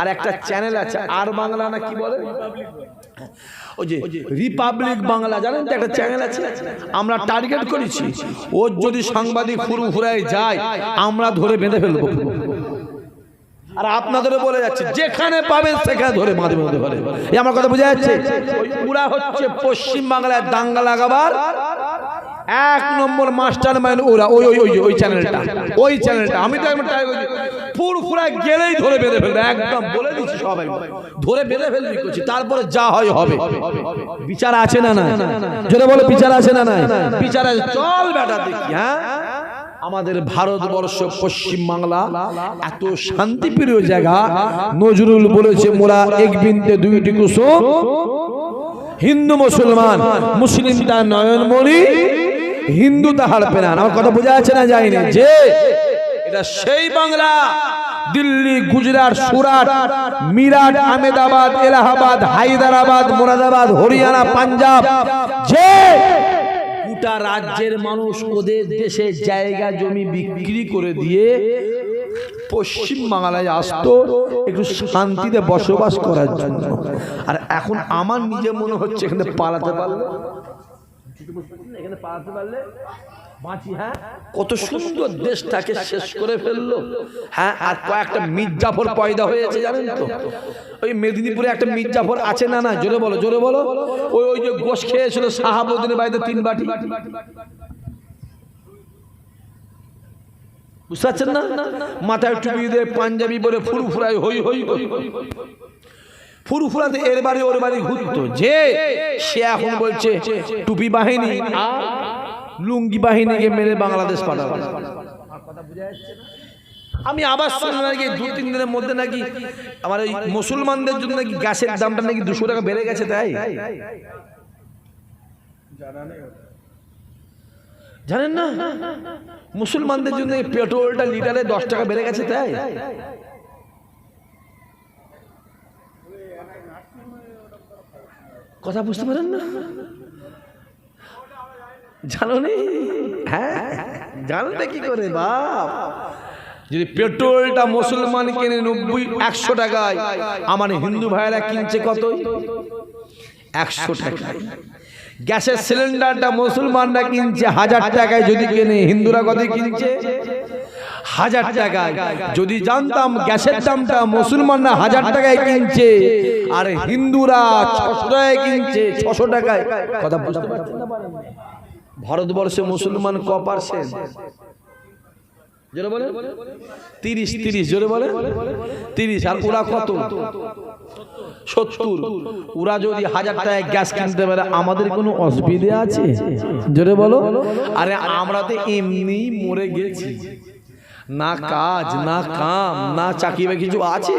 আর একটা চ্যানেল আছে আর বাংলা না কি বলে? ওই যে রিপাবলিক বাংলা জানেন তো একটা চ্যানেল আছে? আমরা টার্গেট করেছি। ওর যদি সাংবাদিক ফুরু ফুরায় যায় আমরা ধরে বেঁধে ফেলব আর আপনাদেরও বলে যাচ্ছে যেখানে পাবেন সেখানে ধরে বাঁধবে মধ্যে ধরে এই আমার কথা বোঝা যাচ্ছে? পুরা হচ্ছে পশ্চিম বাংলায় দাঙ্গা লাগাবার এক নম্বর মাস্টার মাইন্ড ওরা ওই ওই ওই ওই চ্যানেলটা ওই চ্যানেলটা আমি তো একবার ট্রাই করছি। ফুরফুরা গেলেই ধরে বেঁধে ফেলবে একদম বলে দিচ্ছি সবাই। ধরে বেঁধে ফেলবি করছি তারপরে যা হয় হবে। বিচার আছে না না জোরে বলে বিচার আছে না না বিচার আছে চল বেটা দেখি হ্যাঁ? আমাদের ভারতবর্ষ পশ্চিম বাংলা এত শান্তিপ্রিয় জায়গা। নজরুল বলেছে মোরা এক বিন্দে দুইটি কুসুম। হিন্দু মুসলমান মুসলিম তার নয়নমণি হিন্দু তাহার পেনান আমার কথা বোঝা যাচ্ছে না যায়নি। যে এটা সেই বাংলা। দিল্লি, গুজরাট, সুরাট, মিরাট, আহমেদাবাদ, এলাহাবাদ, হায়দ্রাবাদ, মোরাদাবাদ, হরিয়ানা, পাঞ্জাব। যে গোটা রাজ্যের মানুষ ওদের দেশে জায়গা, জমি বিক্রি করে দিয়ে পশ্চিম বাংলায় আসতো, একটু শান্তিতে বসবাস করার জন্য। আর এখন আমার নিজে মনে হচ্ছে এখানে পালাতে পারলে এখানে পালাতে পারলে বাঁচি হ্যাঁ? কত সুন্দর দেশটাকে শেষ করে ফেলল। হ্যাঁ আর কয়েকটা মির্জাফর পয়দা হয়েছে জানেন তো? ওই মেদিনীপুরে একটা মির্জাফর আছে না না? জোরে বলো জোরে বলো। ওই ওই যে গোশ খেয়েছিল সাহাবুদ্দিনের বাড়িতে তিন বাটি বুঝতে পারছেন না? মাথায় টুপি দিয়ে পাঞ্জাবি পরে ফুরফুরাই হই হই হই। ফুরফুরাতে এর বাড়ি ওর বাড়ি ঘুরতো। যে সে এখন বলছে, টুপি বাহিনী লুঙ্গি বাহিনীকে মেরে বাংলাদেশ পাঠাবো। আমি আবার শুনলাম নাকি দু, তিন দিনের মধ্যে নাকি আমার ওই মুসলমানদের জন্য নাকি গ্যাসের দামটা নাকি দুশো টাকা বেড়ে গেছে তাই? জানেন না? মুসলমানদের জন্য পেট্রোলটা লিটারে দশ টাকা বেড়ে গেছে তাই? কথা বুঝতে পারেন না? জানো নি? হ্যাঁ জানতে কি করে বাপ? যদি পেট্রোলটা মুসলমান কিনে নব্বই একশো টাকায় আমার হিন্দু ভাইয়েরা কিনছে কত একশো টাকায়। গ্যাসের সিলিন্ডারটা মুসলমানরা কিনছে হাজার টাকায় যদি কেনে হিন্দুরা কত কিনছে? হাজার টাকায়। যদি জানতাম গ্যাসের দামটা মুসলমানরা হাজার টাকায় কিনছে আর হিন্দুরা ছশো টাকায় কিনছে ছশো টাকায়। কথা বুঝতে পারছেন? ভারতবর্ষে মুসলমান ক পার্সেন্ট জোরে তিরিশ তিরিশ, জোরে বলে তিরিশ, আর ওরা কত? সত্তর। ওরা যদি হাজার টাকায় গ্যাস কিনতে পারে, আমাদের কোনো অসুবিধা আছে? জোরে বলো। আরে, আমরা তো এমনি মরে গেছি। না কাজ, না কাম, না চাকরি বা কিছু আছে?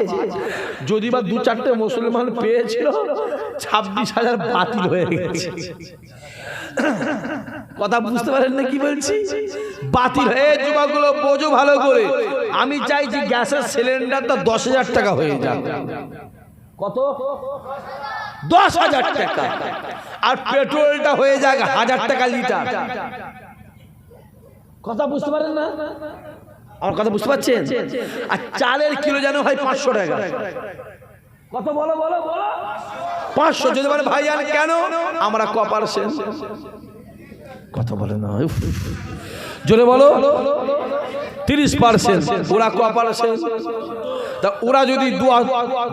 যদি বা দু চারটে মুসলমান পেয়েছিল, ছাব্বিশ হাজার বাতিল হয়ে গেছে। কথা বুঝতে পারেন না কি বলছি? বাতিল হয়ে যুবকগুলো বোঝো ভালো করে। আমি চাইছি গ্যাসের সিলিন্ডারটা দশ হাজার টাকা হয়ে যাবে কত? দশ হাজার টাকা। আর পেট্রোলটা হয়ে যাক হাজার টাকা লিটার। কথা বুঝতে পারেন না? আমার কথা বুঝতে পারছেন? আর চালের কিলো যেন হয় পাঁচশো টাকা। কত বলো বলো বলো? পাঁচশো। যদি বলে ভাই জান কেন? আমরা ক পার্সেন্ট কথা বলে না। জোরে বলো। তিরিশ পার্সেন্ট। ওরা ক পার্সেন্ট? তা ওরা যদি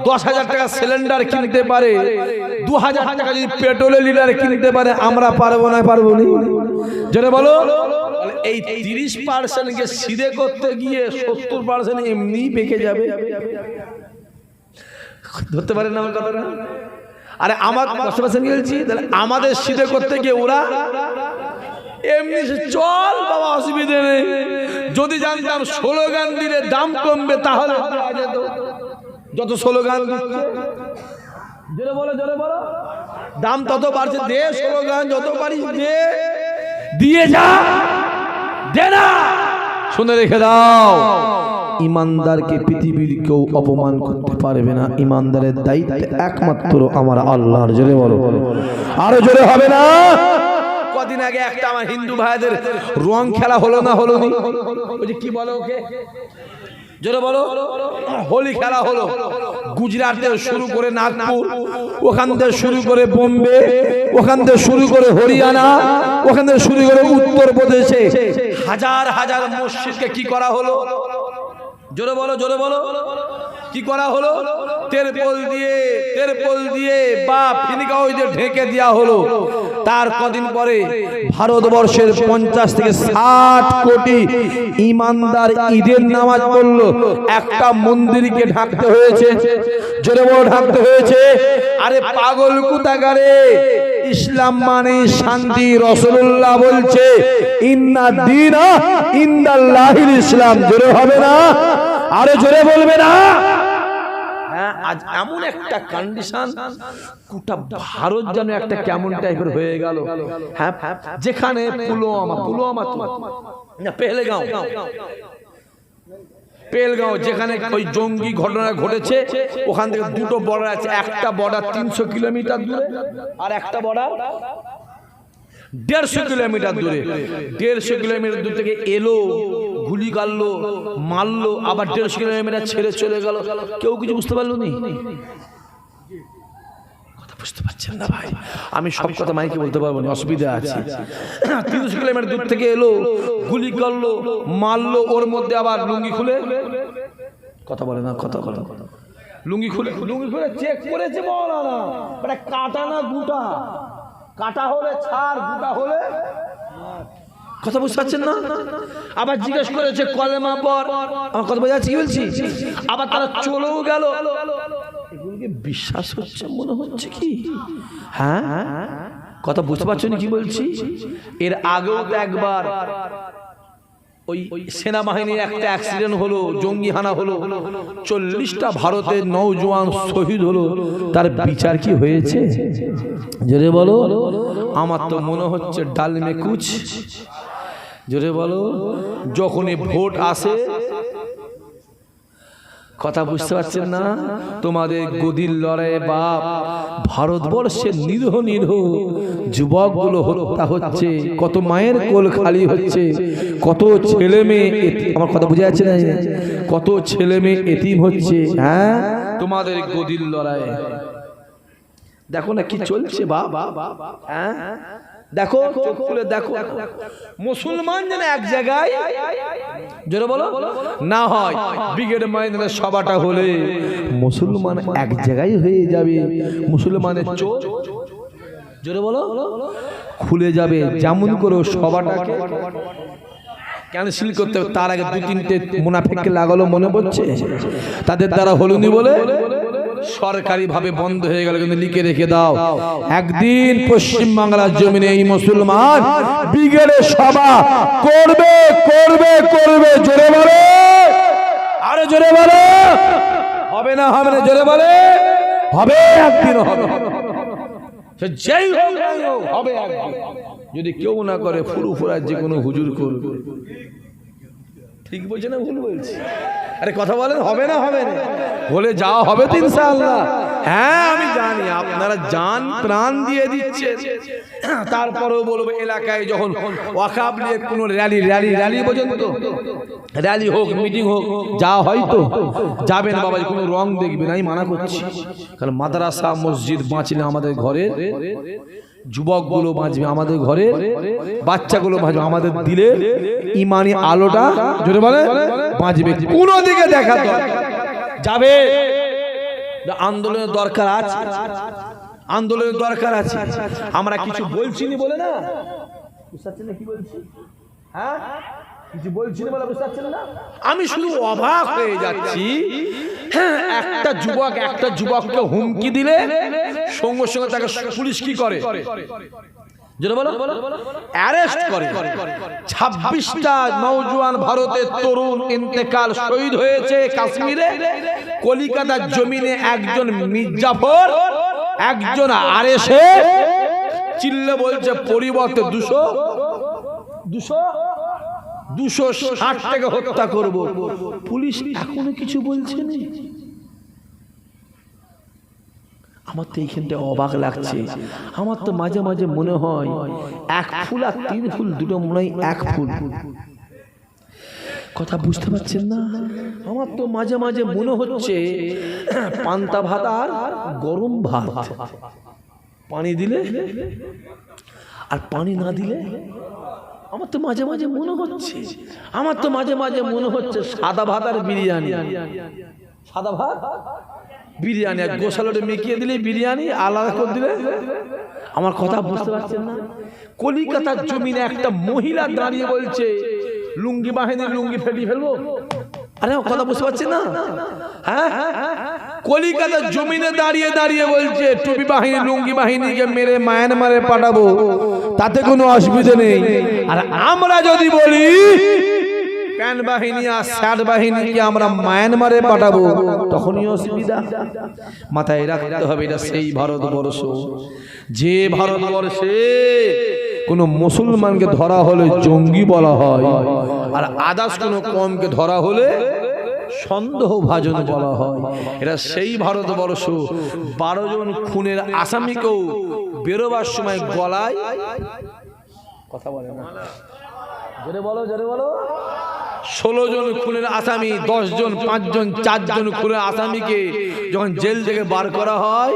দশ হাজার টাকা সিলিন্ডার কিনতে পারে, দু হাজার টাকা যদি পেট্রোলের লিটার কিনতে পারে, আমরা পারব না পারব না। জোরে বলো। এই তিরিশ পার্সেন্টকে সিধে করতে গিয়ে সত্তর পার্সেন্ট এমনি বেঁকে যাবে। ধরতে পারেন আমার কথাটা? আরে আমার দশ পার্সেন্ট বলছি তাহলে আমাদের সিধে করতে গিয়ে ওরা এমনি চল বাবা, অসুবিধে নেই। যদি জানতাম স্লোগান দিলে দাম কমবে, তাহলে যত জোরে বলো দাম তত বাড়ছে, দে স্লোগান, যত পারিস দিয়ে যা, দে শুনে রেখে দাও। ইমানদারকে পৃথিবীর কেউ অপমান করতে পারবে না। ইমানদারের দায়িত্ব একমাত্র আমার আল্লাহর। জোরে বলো। আরও জোরে হবে না? কদিন আগে একটা আমার হিন্দু ভাইদের রং খেলা হলো না হলো কি বলো ওকে? জোরে বলো। হোলি খেলা হলো। গুজরাটে শুরু করে নাগপুর, ওখান থেকে শুরু করে বোম্বে, ওখান থেকে শুরু করে হরিয়ানা, ওখান থেকে শুরু করে উত্তরপ্রদেশে হাজার হাজার মসজিদকে কি করা হলো? জোরে বলো জোরে বলো। কি করা হলো? তেরপল দিয়ে তেরপল দিয়ে বা ফিনিকা ওই দিয়ে ঢেকে দেওয়া হলো। তার কদিন পরে ভারতবর্ষের পঞ্চাশ থেকে ষাট কোটি ইমানদার ঈদের নামাজ পড়ল। একটা মন্দিরকে ঢাকতে হয়েছে। জোরে বড় ঢাকতে হয়েছে। আরে পাগল কুতাগারে ইসলাম মানে শান্তি, রসুল্লাহ বলছে, ইন্না দিনা ইন্দাল্লাহিল ইসলাম। জোরে হবে না? আরে জোরে বলবে না? আজ এমন একটা কন্ডিশন গোটা ভারত যেন একটা কেমন টাইপের হয়ে গেল। হ্যাঁ যেখানে পুলওয়ামা পুলওয়ামা তো। না, পেহলেগাঁও। পেলগাঁও যেখানে ওই জঙ্গি ঘটনা ঘটেছে, ওখান থেকে দুটো বর্ডার আছে। একটা বর্ডার তিনশো কিলোমিটার দূরে আর একটা বর্ডার দেড়শো কিলোমিটার দূরে। দেড়শো কিলোমিটার দূর থেকে এলো গুলি গাড়লো মারলো, আবার দেড়শো কিলোমিটার ছেড়ে চলে গেল। কেউ কিছু বুঝতে পারল নি? বুঝতে পারছেন ভাই। আমি সব কথা মাইকে বলতে পারব না, অসুবিধা আছে। তিনশো কিলোমিটার দূর থেকে এলো, গুলি করল মারলো, ওর মধ্যে আবার লুঙ্গি খুলে। কথা বলে না, কথা বলে লুঙ্গি খুলে লুঙ্গি খুলে চেক করেছে বলা না মানে কাটা না গুটা। কাটা হলে ছাড়, গুটা হলে কথা বুঝতে পারছেন না? আবার জিজ্ঞেস করেছে কলেমা পর আমার কথা বোঝা যাচ্ছে কি বলছি আবার তারা চলেও গেল। বিশ্বাস হচ্ছে, মনে হচ্ছে কি? হ্যাঁ? কথা বুঝতে পারছ না কি বলছি? এর আগেও তো একবার ওই সেনাবাহিনীর একটা অ্যাক্সিডেন্ট হলো জঙ্গি হানা হলো, চল্লিশটা ভারতের নৌজওয়ান শহীদ হলো। তার বিচার কি হয়েছে? জোরে বলো। আমার তো মনে হচ্ছে ডালমে কুচ জোরে বলো, যখনই ভোট আসে, কথা বুঝতে পারছেন না? তোমাদের গদির লড়াইয়ে বাপ, ভারতবর্ষের নিরহ নিরহ যুবকগুলো হত্যা হচ্ছে, কত মায়ের কোল খালি হচ্ছে, কত ছেলে মেয়ে আমার কথা বুঝে যাচ্ছে না? কত ছেলে মেয়ে এতিম হচ্ছে হ্যাঁ? তোমাদের গদির লড়াইয়ে। দেখো না কি চলছে বাবা হ্যাঁ? দেখো চোখ খুলে দেখো। মুসলমান যেন এক জায়গায় জোরে বলো না হয়। ব্রিগেড ময়দানের সবাটা হলে মুসলমান এক জায়গায় হয়ে যাবে। মুসলমানের চোখ জোরে বলো খুলে যাবে। যেমন করে ও সভাটাকে ক্যান্সেল করতে হবে তার আগে দু তিনটে মুনাফিককে লাগালো মনে পড়ছে? তাদের দ্বারা হলুনি বলে? সরকারি ভাবে বন্ধ হয়ে গেল কিন্তু লিখে রেখে দাও। একদিন পশ্চিম বাংলার জমিনে এই মুসলমান ব্রিগেডে সভা করবে করবে করবে জোরে বলে। আরে জোরে বলে। হবে না হবে না জোরে বলে। হবে একদিন হবে যেই হবে যদি কেউ না করে ফুরু ফুরার যে কোনো হুজুর করবে ঠিক বলছে না ভুল বলছি? আরে কথা বলেন হবে না হবে না। বলে যাওয়া হবে তো ইনশাআল্লাহ। হ্যাঁ আমি জানি, আপনারা জান প্রাণ দিয়ে দিচ্ছে তারপরেও বলব, এলাকায় যখন ওয়াকাব নিয়ে কোনো র্যালি র্যালি র্যালি পর্যন্ত, র্যালি হোক, মিটিং হোক, যা হয়তো যাবেন বাবা কোনো রং দেখবেন, আমি মানা করছি। কারণ মাদ্রাসা, মসজিদ বাঁচলে আমাদের ঘরে, যুবকগুলো বাঁচবে আমাদের ঘরে, বাচ্চাগুলো বাঁচবে আমাদের দিলে, ইমানি আলোটা, জোরে বলে, বাঁচবে। কোনো দিকে দেখা দরকার যাবে। আন্দোলনের দরকার আছে। আন্দোলনের দরকার আছে। আমরা কিছু বলছি নি বলে না? বুঝতে না কি বলছি? হ্যাঁ? কিছু বলছি না বলে বুঝতে পারছেন না? আমি শুধু অবাক হয়ে যাচ্ছি। হ্যাঁ একটা যুবক একটা যুবককে হুমকি দিলে সঙ্গে সঙ্গে তাকে পুলিশ কি করে? ছাব্বিশটা নৌজওয়ান ভারতের তরুণ ইন্তেকাল শহীদ হয়েছে কাশ্মীরে। কলিকাতার জমিনে একজন মির্জাফর একজন চিল্লে বলছে পরিবর্তে দুশো। দুশো। দুশো ষাট টাকা হত্যা করব। পুলিশ এখনও কিছু বলছে না? আমার তো এইখানটা অবাক লাগছে। আমার তো মাঝে মাঝে মনে হয় এক ফুল আর তিন ফুল, দুটো মনে হয় এক ফুল। কথা বুঝতে পারছেন না? আমার তো মাঝে মাঝে মনে হচ্ছে, পান্তা ভাত আর গরম ভাত। পানি দিলে আর পানি না দিলে আমার তো মাঝে মাঝে মনে হচ্ছে, আমার তো মাঝে মাঝে মনে হচ্ছে সাদা ভাত আর বিরিয়ানি। সাদা ভাত? বিরিয়ানি আর গোসালোটে মেকিয়ে দিলে, বিরিয়ানি আলাদা করে দিলে? আমার কথা বুঝতে পারছেন না? কলিকাতার জমিনে একটা মহিলা দাঁড়িয়ে বলছে, লুঙ্গি বাহিনী, লুঙ্গি ফেলি ফেলব? আরে কথা বুঝতে পারছেন না? হ্যাঁ? কলিকাতার জমিনে দাঁড়িয়ে দাঁড়িয়ে বলছে, টুপি বাহিনী, লুঙ্গি বাহিনীকে মেরে মায়ানমারে পাঠাবো, তাতে কোনো অসুবিধা নেই। আর, আমরা যদি বলি প্যান বাহিনী আর স্যাট বাহিনীকে আমরা মায়ানমারে পাঠাবো? তখনই অসুবিধা। মাথায় রাখতে হবে এটা সেই ভারতবর্ষ যে ভারতবর্ষে কোনো মুসলমানকে ধরা হলে জঙ্গি বলা হয় আর আদার্স কোনো কমকে ধরা হলে সন্দেহ ভাজন বলা হয়। এটা সেই ভারতবর্ষ বারো জন খুনের আসামিকেও বেরোবার সময় গলায় কথা বলে না। জোরে বলো জোরে বলো। ষোলো জন খুনের আসামি, দশ জন পাঁচজন চারজন খুনের আসামিকে যখন জেল থেকে বার করা হয়,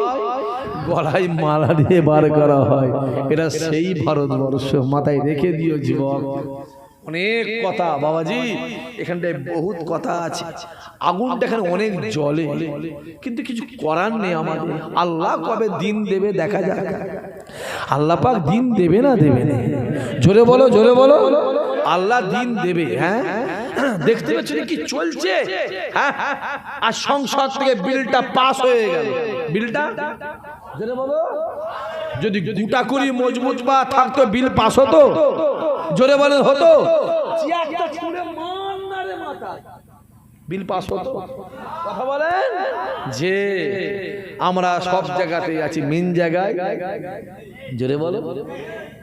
গলায় মালা দিয়ে বার করা হয়। এটা সেই ভারতবর্ষ, মাথায় রেখে দিও জীবন অনেক কথা, বাবাজি, এখানটায় বহুত কথা আছে। আগুনটা এখানে অনেক জলে কিন্তু কিছু করার নেই আমাদের। আল্লাহ কবে দিন দেবে দেখা যাক। আল্লাহ পাক দিন দেবে না দেবে জোরে বলো জোরে বলো। আল্লাহ দিন দেবে হ্যাঁ? দেখতে পাচ্ছ কি চলছে? হ্যাঁ? আর সংসদ থেকে বিলটা পাস হয়ে গেল। বিলটা? যদি গুটা করি মজবুত বা থাকতো বিল পাস হতো? জোরে বলে হতো। বিল পাস হতো? কথা বলেন। যে আমরা সব জায়গাতেই আছি মেন জায়গায়। জোরে বলো।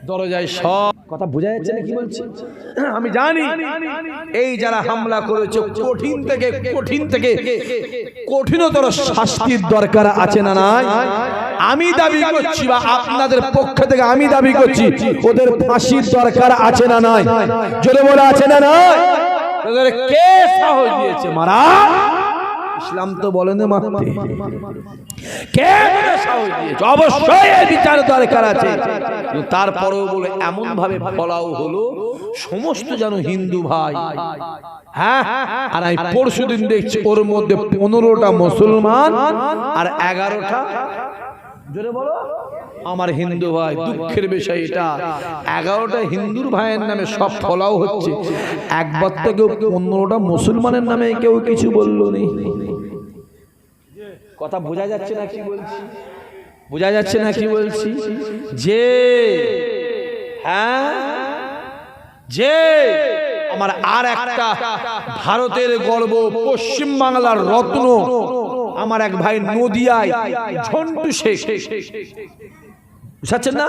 দরজায় সব কথা বোঝা যাচ্ছে না কি বলছি? আমি জানি। এই যারা হামলা করেছে কঠিন থেকে কঠিন থেকে কঠিনতর শাস্তির দরকার আছে না নাই? আমি দাবি করছি বা আপনাদের পক্ষ থেকে আমি দাবি করছি ওদের ফাঁসির দরকার আছে না নাই? জোরে বলে আছে না নাই? ওদের কে সাহস দিয়েছে মারা? ইসলাম তো বলেন মারতে। কে অবশ্যই এর বিচার দরকার আছে। তারপরেও বলে এমন ভাবে ফলাও হলো সমস্ত যেন হিন্দু ভাই হ্যাঁ? আর আমি পরশু দিন দেখছি ওর মধ্যে পনেরোটা মুসলমান আর এগারোটা জোরে বলো আমার হিন্দু ভাই দুঃখের বিষয় এটা। এগারোটা হিন্দুর ভাইয়ের নামে সব ফলাও হচ্ছে। একবার তো কেউ পনেরোটা মুসলমানের নামে কেউ কিছু বলল নি। কথা বোঝা যাচ্ছে না কি বলছি? বোঝা যাচ্ছে না কি বলছি? যে হ্যাঁ? যে আমার আর একটা ভারতের গর্ব পশ্চিম বাংলার রত্ন আমার এক ভাই নদিয়ায় ঝন্টু শেখ। বুঝাচ্ছেন না?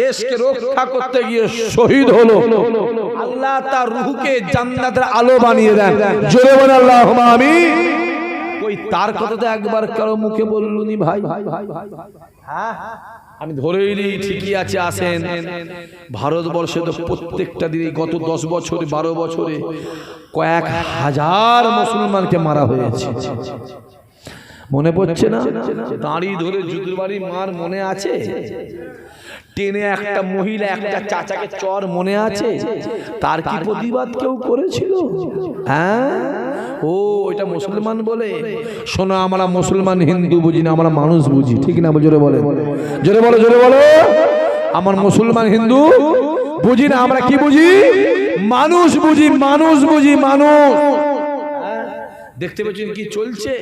দেশকে রক্ষা করতে গিয়ে শহীদ হলো। আল্লাহ তার রুহকে জান্নাতের আলো বানিয়ে দেন। জোরে বলে আল্লাহ আমি তার কথা তো একবার কারও মুখে বললুনি, ভাই ভাই ভাই ভাই হ্যাঁ আমি ধরেই নিই, ঠিকই আছে, আসেন। ভারতবর্ষে তো প্রত্যেকটা দিনে গত দশ বছরে, বারো বছরে কয়েক হাজার মুসলমানকে মারা হয়েছে। মনে পড়ছে না? দাঁড়ি ধরে জুতুর বাড়ি মার মনে আছে? টেনে একটা মহিলা একটা চাচাকে চর মনে আছে? তার কি প্রতিবাদ কেউ করেছিল? হ্যাঁ? ও এটা মুসলমান বলে। শোনো আমরা মুসলমান হিন্দু বুঝি না আমরা মানুষ বুঝি ঠিক না জোরে বলে? জোরে বলো জোরে বলো। আমার মুসলমান হিন্দু বুঝি না আমরা কি বুঝি? মানুষ বুঝি মানুষ বুঝি মানুষ। দেখতে পাচ্ছেন কি চলছে?